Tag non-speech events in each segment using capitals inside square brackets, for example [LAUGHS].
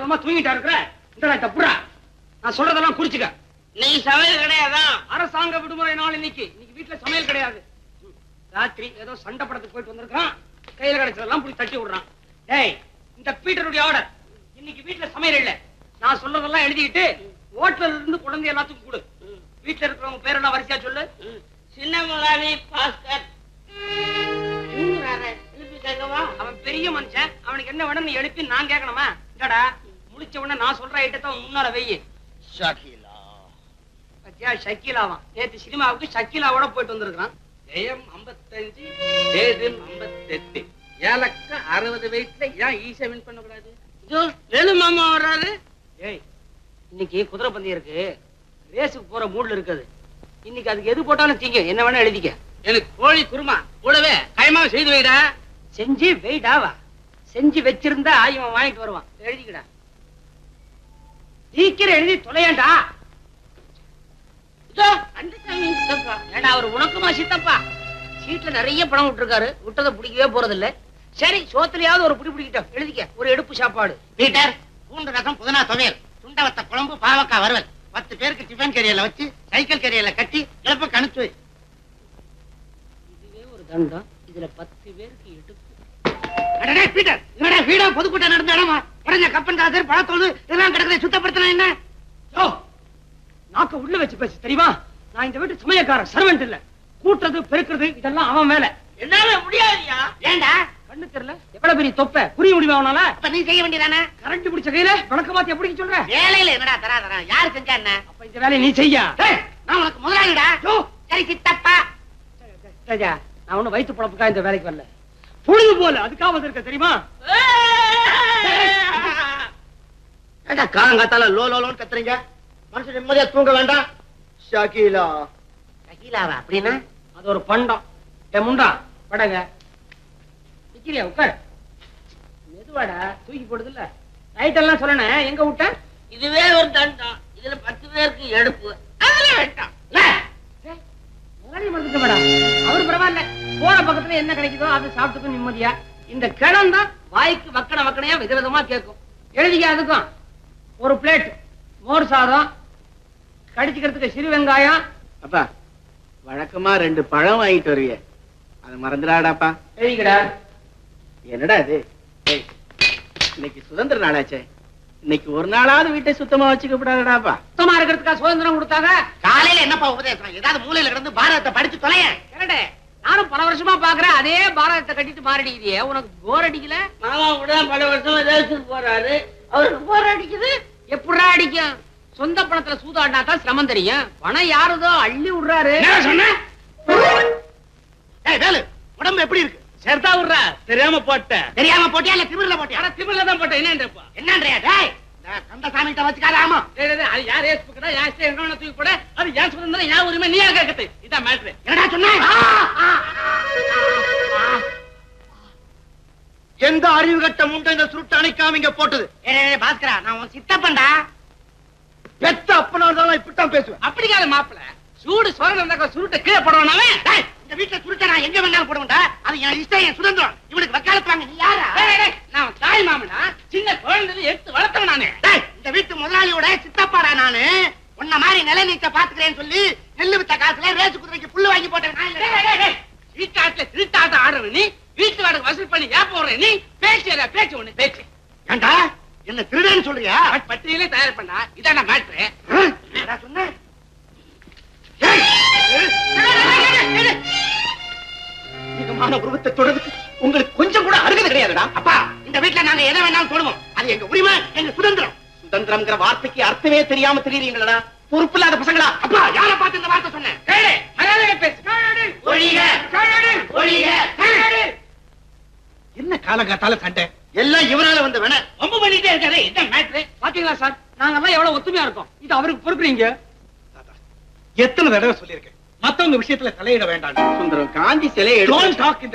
அம்மா தூங்கிட்டா இருக்கிற? இந்த தப்புறா நான் சொல்றதெல்லாம் குறிச்சுக்க. நீ சமையல் கிடையாதான் அரசாங்க விடுமுறை நாள் இன்னைக்கு. இன்னைக்கு வீட்டுல சமையல் கிடையாது. ராத்திரி ஏதோ சண்டை படத்துக்கு போயிட்டு வந்திருக்கான் கையில கிடைச்சதெல்லாம் புடி தட்டி விடுறான். டேய் இந்த பீட்டருடைய ஆர்டர். இன்னைக்கு வீட்டுல சமையல் இல்ல. நான் சொல்றதெல்லாம் எழுதிக்கிட்டு ஹோட்டல்ல இருந்து குழந்தை எல்லாத்துக்கும் கொடு. வீட்டுல இருக்கிறவங்க பேரெல்லாம் வரிசையா சொல்லு. சின்ன முதலாளி பாஸ்கர். என்ன வேணும் நீ எழுப்பி நான் கேட்கணுமா? இல்லடா முடிச்ச உடனே நான் சொல்ற ஐட்டத்தை முன்னால வெயி ஷகிலா பத்தியா ஷக்கீலாவான் நேத்து சினிமாவுக்கு ஷக்கீலாவோட போயிட்டு வந்திருக்கான் ஜெயம் ஐம்பத்தஞ்சு சேது ஐம்பத்தெட்டு. ஏலக்க அறுபது வயசுல ஏன் ஈஸியா வின் பண்ணக்கூடாது? இதோ வேலு மாமா வர்றாரு. ஏய் இன்னைக்கு குதிரை பந்தயம் இருக்கு. ரேஸுக்கு போற மூட்ல இருக்குது. இன்னைக்கு அதுக்கு எது போட்டாலும் தீங்க. என்ன வேணா எழுதிக்க. எனக்கு கோழி குருமா. கூடவே கைமாவை செய்து வைடா. செஞ்சு வெயிடாவா செஞ்சு வச்சிருந்தா இவன் வாங்கிட்டு வருவான். எழுதிக்கடா. சீக்கிரம் எழுதி தொலையாண்டா. ஏண்டா அவர் உனக்குமா சித்தப்பா? சீட்ல நிறைய பணம் விட்டுருக்காரு. விட்டதை பிடிக்கவே போறது இல்ல சரி சோத்துலயாவது ஒரு பிடி பிடிக்கிட்டோம். எழுதிக்க. ஒரு எடுப்பு சாப்பாடு. பீட்டர் பூண்டு ரசம் புதினா துவையல். சுண்டவத்த குழம்பு பாவக்காய் வறுவல். பத்து பேருக்கு டிஃபன் கேரியர்ல வச்சு சைக்கிள் கேரியர்ல கட்டி இழப்ப வை. இதுவே ஒரு தண்டம். இதுல பத்து பேருக்கு எடுப்பு அடடே, பீட்டர் என்னடா வீடா பொதுக்கூட்டம் நடந்த இடமா? உடஞ்ச கப்பன் காசு பழத்தோடு இதெல்லாம் கிடக்குது சுத்தப்படுத்தினா என்ன? யோ, நாக்க உள்ள வச்சு பேசு தெரியுமா? நான் இந்த வீட்டு சமயக்காரன் சர்வெண்ட் இல்ல. கூட்டுறது பெருக்கிறது இதெல்லாம் அவன் வேலை. என்னால முடியாதியா? ஏண்டா? கண்ணு தெரியல. எவ்வளவு பெரிய தொப்பை? புரிய முடியுமா அவனால அப்ப நீ செய்ய வேண்டியதானே? கரண்ட் பிடிச்ச கையில வணக்க மாத்தி எப்படி சொல்ற? வேலையில என்னடா தரா தரா? யாரு செஞ்சா என்ன? அப்ப இந்த வேலையை நீ செய்யா. நான் உனக்கு முதலாளிடா. சரி சித்தப்பா. நான் ஒண்ணு வயிற்று பழப்புக்கா இந்த வேலைக்கு வரல. பொழுது போல அதுக்காக வந்திருக்க தெரியுமா? காலங்காத்தால லோ லோ லோன்னு கத்துறீங்க? மனுஷன் நிம்மதியா தூங்க வேண்டாம். ஷகீலா. ஷகீலாவா? அப்படின்னா? அது ஒரு பண்டம். என் முண்டா படங்க. நிக்கிறியா? உட்கார். மெதுவாடா தூக்கி போடுது இல்ல ரைட் எல்லாம் சொல்லணும் எங்க விட்ட? இதுவே ஒரு தண்டம். இதுல பத்து பேருக்கு எடுப்பு. அதுல வேண்டாம். முதலாளி மறந்துட்ட மேடம் அவர் பரவாயில்ல. போற பக்கத்துல என்ன கிடைக்குதோ அது சாப்பிட்டுக்கும் நிம்மதியா. இந்த கிணம் தான் வாய்க்கு வக்கன வக்கனையா விதவிதமா கேட்கும். எழுதிக்க அதுக்கும். ஒரு பிளேட் மோர் சாதம். கடிச்சுக்கிறதுக்கு சிறு வெங்காயம். அப்பா வழக்கமா ரெண்டு பழம் வாங்கிட்டு வருவிய. அது மறந்துடாடாப்பா எழுதிக்கடா. என்னடா இது? ஏய், இன்னைக்கு சுதந்திர நாளாச்சே. இன்னைக்கு ஒரு நாளாவது வீட்டை சுத்தமா வச்சுக்க கூடாதுடாப்பா சுத்தமா இருக்கிறதுக்கா சுதந்திரம் கொடுத்தாங்க? காலையில என்னப்பா உபதேசம்? ஏதாவது மூலையில கிடந்து பாரதத்தை படிச்சு தொலைய கரடே நானும் பல வருஷமா பாக்குறேன். அதே பாரதத்தை கட்டிட்டு மாரடிக்கிறியே. உனக்கு போர் அடிக்கல? மாமா கூட பல வருஷமா தேசத்துக்கு போறாரு. அவருக்கு போர் அடிக்குது. எப்படா அடிக்கும்? சொந்த பணத்துல சூதாடினா தான் சிரமம் தெரியும். பணம் யாருதோ அள்ளி விடுறாரு. சொன்ன? உடம்பு எப்படி இருக்கு? சேர்த்தா விடுறா. தெரியாம போட்டேன் தெரியாம போட்டியா? இல்ல திமிர்ல போட்டியா? திமிர்ல தான் போட்டேன் என்னன்றப்பா? என்னன்றியா? கந்தசாமி கிட்ட வச்சுக்காத ஆமா அது யார் ஏஸ் பக்கடா யார் ஸ்டே எங்க தூக்கி போட? அது யார் சுதந்திரம் உரிமை நீ யார் கேட்கறது? இதான் மேட்ரு என்னடா சொன்ன? எந்த அறிவு கட்ட முண்டை இந்த சுருட்டு அணைக்காம இங்க போட்டது? பாஸ்கரா நான் உன் சித்தப்பன்டா. பெத்த அப்பனா இருந்தாலும் இப்படித்தான் பேசுவேன். அப்படிக்காத மாப்பிள. சூடு சொரணம் இருந்தாக்க சுருட்ட கீழே போடுவானே டேய் இந்த வீட்டுல சுருட்ட நான் எங்க வேணாலும் போடுவேன்டா. அது என் இஷ்டம் என் சுதந்திரம். இவனுக்கு வக்காலத்து வாங்க நீ யாரா? நான் தாய் மாமனா? சின்ன குழந்தை எடுத்து வளர்த்தவன் நானே? டேய் இந்த வீட்டு முதலாளியோட சித்தப்பாடா நானு? உன்ன மாதிரி நிலை நீச்ச பாத்துக்கிறேன்னு சொல்லி நெல்லு வித்த காசுல ரேசு குதிரைக்கு புல்லு வாங்கி போட்டேன் நான் இல்ல. வீட்டாட்டுல திருட்டாட்டம் ஆடுறவன் நீ வீட்டு வாடகை வசூல் பண்ணி ஏன் போடுற நீ? பேச்சு பேச்சு ஒண்ணு பேச்சு. ஏண்டா? என்ன திருடன்னு சொல்றியா? பட்டியலே தயார் பண்ணா இதான மேட்ரு ஆ? என்னடா சொன்ன? ஏய்! அதிகமான உருவத்தை தொடர்ந்து உங்களுக்கு கொஞ்சம் கூட அருகதை கிடையாதுடா. அப்பா இந்த வீட்டுல நாங்க எதை வேணாலும் தொடுவோம் அது எங்க உரிமை எங்க சுதந்திரம். சுதந்திரம்ங்கிற வார்த்தைக்கு அர்த்தமே தெரியாம தெரியுறீங்களா பொறுப்பு இல்லாத பசங்களா? அப்பா யார பார்த்து இந்த வார்த்தை சொன்னேன்? என்ன காலங்காத்தால சண்டை? எல்லாம் இவனால வந்த வேண ரொம்ப பண்ணிட்டே இருக்காரு. இதான் மேட்ரு பாத்தீங்களா சார்? நாங்கெல்லாம் எவ்வளவு ஒத்துமையா இருக்கோம். இது அவருக்கு பொறுக்குறீங்க. எத்தனை தடவை சொல்லியிருக்கேன். மத்தவங்க விஷயத்துல தலையிட வேண்டாம். சுந்தரம் காந்தி சிலை Don't talk in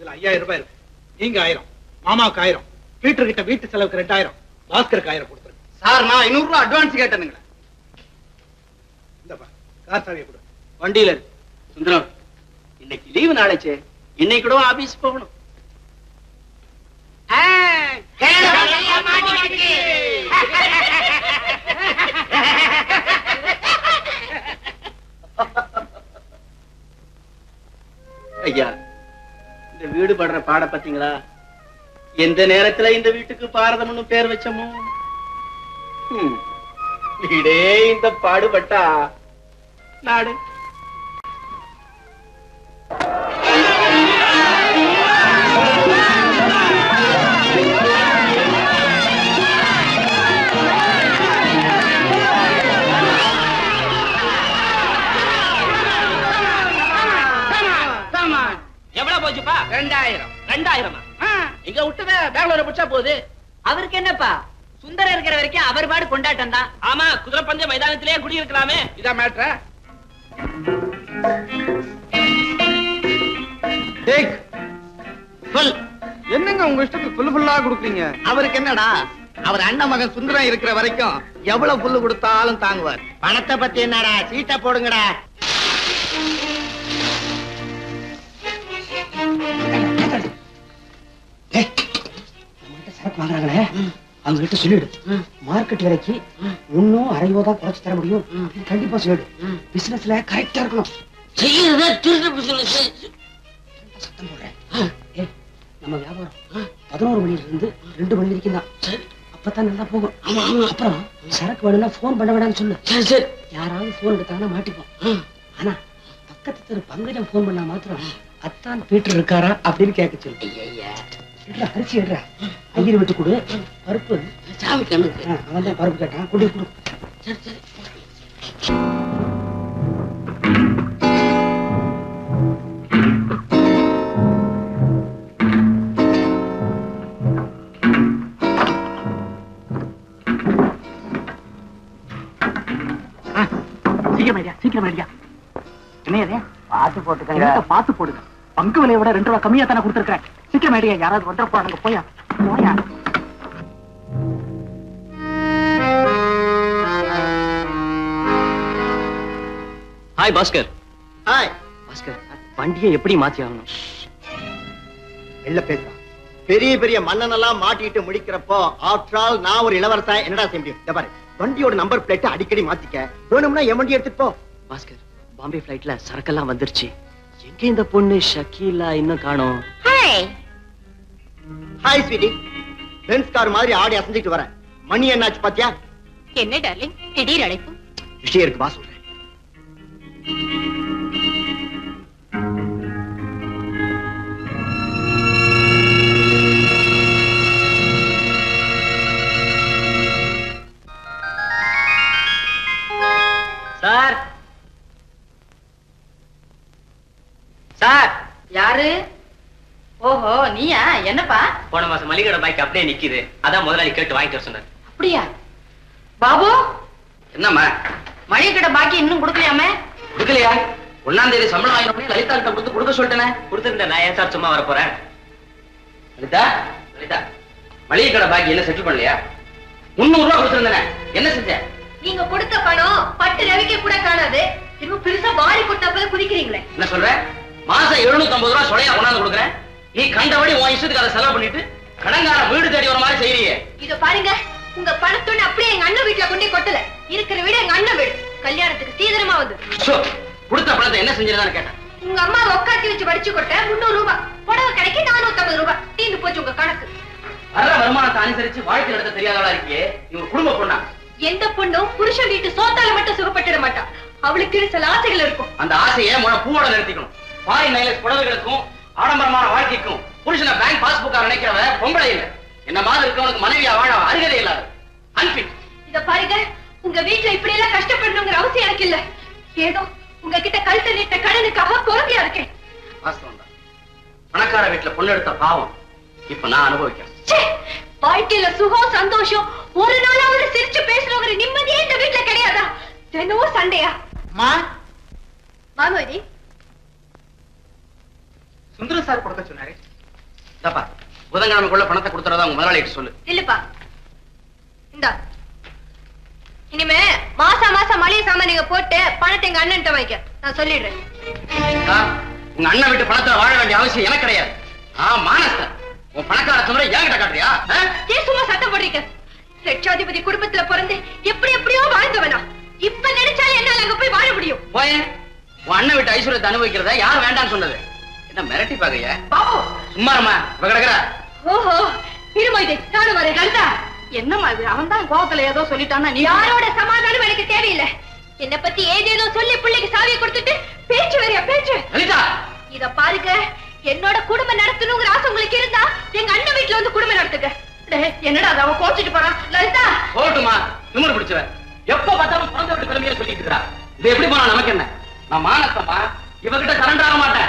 இதுல ஐயாயிரம் ரூபாய் இருக்கு. நீங்க ஆயிரம். மாமாவுக்கு ஆயிரம். பீட்டர் கிட்ட வீட்டு செலவுக்கு ரெண்டாயிரம். பாஸ்கருக்கு ஆயிரம் கொடுத்துருங்க. சார் நான் ஐநூறு ரூபாய் அட்வான்ஸ் கேட்டேனுங்களே இந்தப்பா கார் சாவியை கொடு. வண்டியில இருக்கு சுந்தரம் இன்னைக்கு லீவு நாளாச்சே. இன்னைக்கு கூட ஆபீஸ் போகணும். [LAUGHS] ஐயா இந்த வீடு படுற பாட பாத்தீங்களா எந்த நேரத்துல இந்த வீட்டுக்கு பாரதம்னு பேர் வச்சோமோ? இடே வீடே இந்த பாடுபட்டா நாடு என்னப்பா? சுந்தரம் இருக்கிற வரைக்கும் அவர் பாடு கொண்டாட்டம் தான். ஆமா குதிரை பந்தய மைதானத்திலேயே குடியிருக்கலாமே. இதான் மேட்ரா. டேக் சொல். என்னங்க உங்க இஷ்டத்துக்கு ஃபுல் ஃபுல்லா கொடுக்குறீங்க? அவருக்கு என்னடா? அவர் அண்ணன் மகன் சுந்தரம் இருக்கிற வரைக்கும் எவ்வளவு புல்லு கொடுத்தாலும் தாங்குவார். பணத்தை பத்தி என்னடா? சீட்டை போடுங்கடா. சரக்கு வாங்குறாங்களே? அவங்க கிட்ட சொல்லிடு மார்க்கெட் விலைக்கு ஒன்னும் அரையோ தான் குறைச்சு தர முடியும். கண்டிப்பா சொல்லிடு. பிசினஸ்ல கரெக்டா இருக்கணும். செய்யறத திருட்டு பிசினஸ் சத்தம் போடுறேன் நம்ம வியாபாரம் பதினோரு மணில இருந்து ரெண்டு மணி வரைக்கும் தான். அப்பதான் நல்லா போகும். அப்புறம் சரக்கு வேணும்னா போன் பண்ண வேணாம்னு சொல்லு. யாராவது போன் எடுத்தாங்கன்னா மாட்டிப்போம். ஆனா பக்கத்து தெரு பங்கஜம் போன் பண்ணா மாத்திரம் அத்தான் பீட்டர் இருக்காரா அப்படின்னு கேட்க சொல்லு. எடுறா, அரிசி எடுறா. ஐயர் விட்டு கொடு. பருப்பு. சாமி கண்ணுக்கு அவன் தான் பருப்பு கேட்டான். கொடு. சரி சரி. பார்த்து போட்டுக்கங்க. பார்த்து போடுங்க பங்கு விலையை விட ரெண்டு ரூபா கம்மியா தானே கொடுத்துருக்கேன் சீக்கிரம் யாராவது வந்துடப்பா அங்க போயா? போயா? ஹாய் பாஸ்கர் ஹாய் பாஸ்கர் வண்டியை எப்படி மாத்தி ஆகணும்? வெளில பேசுறான் பெரிய பெரிய மன்னனெல்லாம் மாட்டிட்டு முடிக்கிறப்போ ஆஃப்டர் ஆல் நான் ஒரு இளவரசன் என்னடா செய்ய பாரு. வண்டியோட நம்பர் பிளேட் அடிக்கடி மாத்திக்க. வேணும்னா என் வண்டி எடுத்துட்டு போ. பாஸ்கர் பாம்பே ஃபிளைட்ல சரக்கெல்லாம் வந்துருச்சு. எங்க இந்த பொண்ணு ஷக்கீலா இன்னும் காணோம்? ஹாய் ஸ்வீட்டி பென்ஸ் கார் மாதிரி ஆடி அசைஞ்சிட்டு வரேன். மணி என்னாச்சு பாத்தியா? என்ன டார்லிங் திடீர் அழைப்பு. விஷயம் இருக்கு வா சொல்றேன். சார். சார். யாரு? ஓஹோ நீயா? என்னப்பா? போன மாசம் மளிகை பாய்க்கு அப்படியே நிக்குது. அதான் முதலாளி கேட்டு வாங்கிட்டு வர சொன்னார். அப்படியா? பாபு? என்னம்மா? மளிகை கடை பாக்கி இன்னும் கொடுக்கலையாமே? கொடுக்கலையா? ஒன்னாம் தேதி சம்பளம் வாங்கினோடனே லலிதா கிட்ட கொடுத்து கொடுக்க சொல்லிட்டேனே. கொடுத்துருந்தேன். நான் ஏன் சார் சும்மா வர போறேன் லலிதா? லலிதா மளிகை கடை பாக்கி என்ன செட்டில் பண்ணலையா? முன்னூறு ரூபா கொடுத்துருந்தேனே. என்ன செஞ்ச? நீங்க கொடுத்த பணம் பட்டு ரவிக்க கூட காணாது. இன்னும் பெருசா வாரி கொட்டா குதிக்கிறீங்களே. என்ன சொல்ற? மாசம் எழுநூத்தி ஐம்பது ரூபா சொலையா கொண்டாந்து கொடுக்குறேன். நீ கண்டபடி உன் இஷ்டத்துக்கு அதை செலவு பண்ணிட்டு கடங்கார வீடு தேடி வர மாதிரி செய்யறியே. இத பாருங்க உங்க பணத்தோட அப்படியே எங்க அண்ணன் வீட்டுல கொண்டே கொட்டல. இருக்கிற வீடு எங்க அண்ணன் வீடு. கல்யாணத்துக்கு சீதனமா வந்து. கொடுத்த பணத்தை என்ன செஞ்சிருந்தான்னு கேட்டேன். உங்க அம்மா உட்காத்தி வச்சு வடிச்சு கொட்ட முன்னூறு ரூபாய் புடவை கடைக்கு நானூத்தி ஐம்பது ரூபாய் தீர்ந்து போச்சு உங்க கணக்கு. வர்ற வருமானத்தை அனுசரிச்சு வாழ்க்கை நடத்த தெரியாதவளா இருக்கியே? ஒரு குடும்ப பொண்ணா? எந்த பொண்ணும் புருஷன் வீட்டு சோத்தால மட்டும் சுகப்பட்டுட மாட்டா. அவளுக்கு சில ஆசைகள் இருக்கும். அந்த ஆசையை முன பூவோட நிறுத்திக்கணும். ஃபாரின் நைலஸ் புடவைகளுக்கும் ஆடம்பரமான வாழ்க்கைக்கும் புருஷனை பேங்க் பாஸ்புக்கா நினைக்கிறவ பொம்பளை இல்ல. என்ன மாதிரி இருக்கவனுக்கு மனைவியா வாழ அருகதை இல்லாத அன்பிட் இத பாருங்க உங்க வீட்டுல இப்படி எல்லாம் கஷ்டப்படணுங்கிற அவசியம் எனக்கு இல்ல. ஏதோ உங்ககிட்ட கழுத்து நீட்ட கடனுக்காக பொறுமையா இருக்கேன். வாஸ்தவம் தான். பணக்கார வீட்டுல பொண்ணு எடுத்த பாவம் இப்ப நான் அனுபவிக்கிறேன். ச்சே! வாழ்க்கையில சுகம் சந்தோஷம் ஒரு நாளாவது சிரிச்சு பேசுறவங்க நிம்மதியே இந்த வீட்டுல கிடையாதா? தினமும் சண்டையா? மா? மாமதி சுந்தர சார் கொடுக்க சொன்னாரு. தப்பா புதன்கிழமைக்குள்ள பணத்தை கொடுத்துறதா உங்க முதலாளிகிட்ட சொல்லு. இல்லப்பா. இந்தா. இனிமே மாசா மாசம் மளிகை சாமான் நீங்க போட்டு பணத்தை எங்க அண்ணன்ட்ட வைக்க நான் சொல்லிடுறேன். உங்க அண்ணன் வீட்டு பணத்துல வாழ வேண்டிய அவசியம் எனக்கு கிடையாது. ஆ மானஸ்தர் உன் பணக்கார துறை என்கிட்ட காட்டுறியா? ஏன் சும்மா சத்தம் போடுறீங்க? லட்சாதிபதி குடும்பத்துல பிறந்து எப்படி எப்படியோ வாழ்ந்தவனா. இப்ப நினைச்சாலே என்னால அங்க போய் வாழ முடியும். போயேன். உன் அண்ணன் வீட்டு ஐஸ்வர்யத்தை அனுபவிக்கிறத யார் வேண்டாம்னு சொன்னது? என்ன மிரட்டி பாக்கைய சும்மாரம்மா இவ கிடக்குறா. ஓஹோ இருமா இதை நானும் வரேன் லலிதா என்னம்மா இது? அவன் தான் கோவத்துல ஏதோ சொல்லிட்டான்னா நீ யாரோட சமாதானம் எனக்கு தேவையில்லை. என்ன பத்தி ஏதேதோ சொல்லி பிள்ளைக்கு சாவியை கொடுத்துட்டு பேச்சு வரையா பேச்சு. லலிதா! இத பாருங்க என்னோட குடும்பம் நடத்தணுங்கிற ஆசை உங்களுக்கு இருந்தா எங்க அண்ணன் வீட்டுல வந்து குடும்பம் நடத்துங்க. என்னடா அது அவன் கோச்சிட்டு போறான். லலிதா! போகட்டுமா? திமிரு பிடிச்சவ எப்ப பார்த்தாலும் பிறந்த வீட்டு பெருமையா சொல்லிட்டு இருக்கா இது எப்படி போனா நமக்கு என்ன? நான் மானத்தம்மா. இவகிட்ட சரண்டர் ஆக மாட்டேன்.